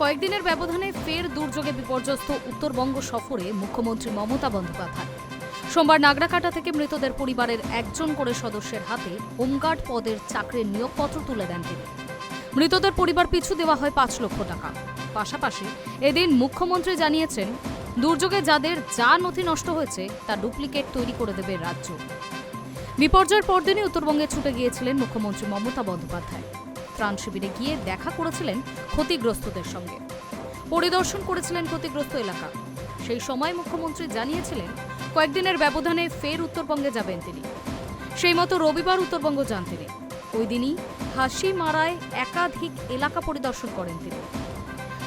কয়েকদিনের ব্যবধানে ফের দুর্যোগে বিপর্যস্ত উত্তরবঙ্গ সফরে মুখ্যমন্ত্রী মমতা বন্দ্যোপাধ্যায়। সোমবার নাগরাকাটা থেকে মৃতদের পরিবারের একজন করে সদস্যের হাতে হোমগার্ড পদের চাকরির নিয়োগপত্র তুলে দেন তিনি। মৃতদের পরিবার পিছু দেওয়া হয় পাঁচ লক্ষ টাকা। পাশাপাশি এদিন মুখ্যমন্ত্রী জানিয়েছেন, দুর্যোগে যাদের যা নথি নষ্ট হয়েছে, তা ডুপ্লিকেট তৈরি করে দেবে রাজ্য। বিপর্যয়ের পরদিনই উত্তরবঙ্গে ছুটে গিয়েছিলেন মুখ্যমন্ত্রী মমতা বন্দ্যোপাধ্যায়। ত্রাণ শিবিরে গিয়ে দেখা করেছিলেন ক্ষতিগ্রস্তদের সঙ্গে। পরিদর্শন করেছিলেন ক্ষতিগ্রস্ত এলাকা। সেই সময় মুখ্যমন্ত্রী জানিয়েছিলেন, কয়েকদিনের ব্যবধানে ফের উত্তরবঙ্গে যাবেন তিনি। সেই মতো রবিবার উত্তরবঙ্গ যান তিনি। ওই দিনই হাসি মারায় একাধিক এলাকা পরিদর্শন করেন তিনি।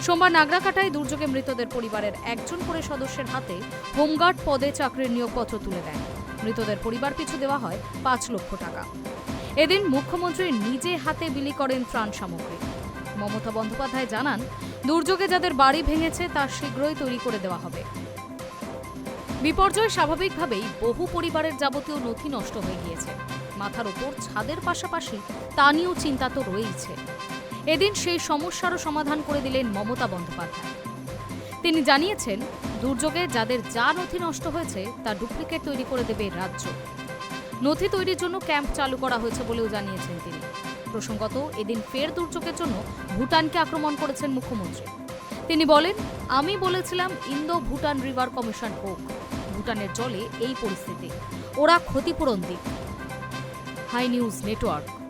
সোমবার নাগরাকাটায় দুর্যোগে মৃতদের পরিবারের একজন করে সদস্যের হাতে হোমগার্ড পদে চাকরির নিয়োগপত্র তুলে দেন। মৃতদের পরিবার পিছু দেওয়া হয় পাঁচ লক্ষ টাকা। এদিন মুখ্যমন্ত্রী নিজে হাতে বিলি করেন ত্রাণ সামগ্রী। মমতা বন্দ্যোপাধ্যায় জানান, দুর্যোগে যাদের বাড়ি ভেঙেছে, তা শীঘ্রই তৈরি করে দেওয়া হবে। বিপর্যয় স্বাভাবিকভাবেই বহু পরিবারের যাবতীয় নথি নষ্ট হয়ে গিয়েছে। মাথার ওপর ছাদের পাশাপাশি তা নিয়েও চিন্তা তো রয়েইছে। এদিন সেই সমস্যারও সমাধান করে দিলেন মমতা বন্দ্যোপাধ্যায়। তিনি জানিয়েছেন, দুর্যোগে যাদের যা নথি নষ্ট হয়েছে, তা ডুপ্লিকেট তৈরি করে দেবে রাজ্য। নথি তৈরির জন্য ক্যাম্প চালু করা হয়েছে বলেও জানিয়েছেন তিনি। প্রসঙ্গত, এদিন ফের দুর্যোগের জন্য ভুটানকে আক্রমণ করেছেন মুখ্যমন্ত্রী। তিনি বলেন, আমি বলেছিলাম ইন্দো ভুটান রিভার কমিশন হোক। ভুটানের জলে এই পরিস্থিতি। ওরা ক্ষতিপূরণ দিক। Hi news network.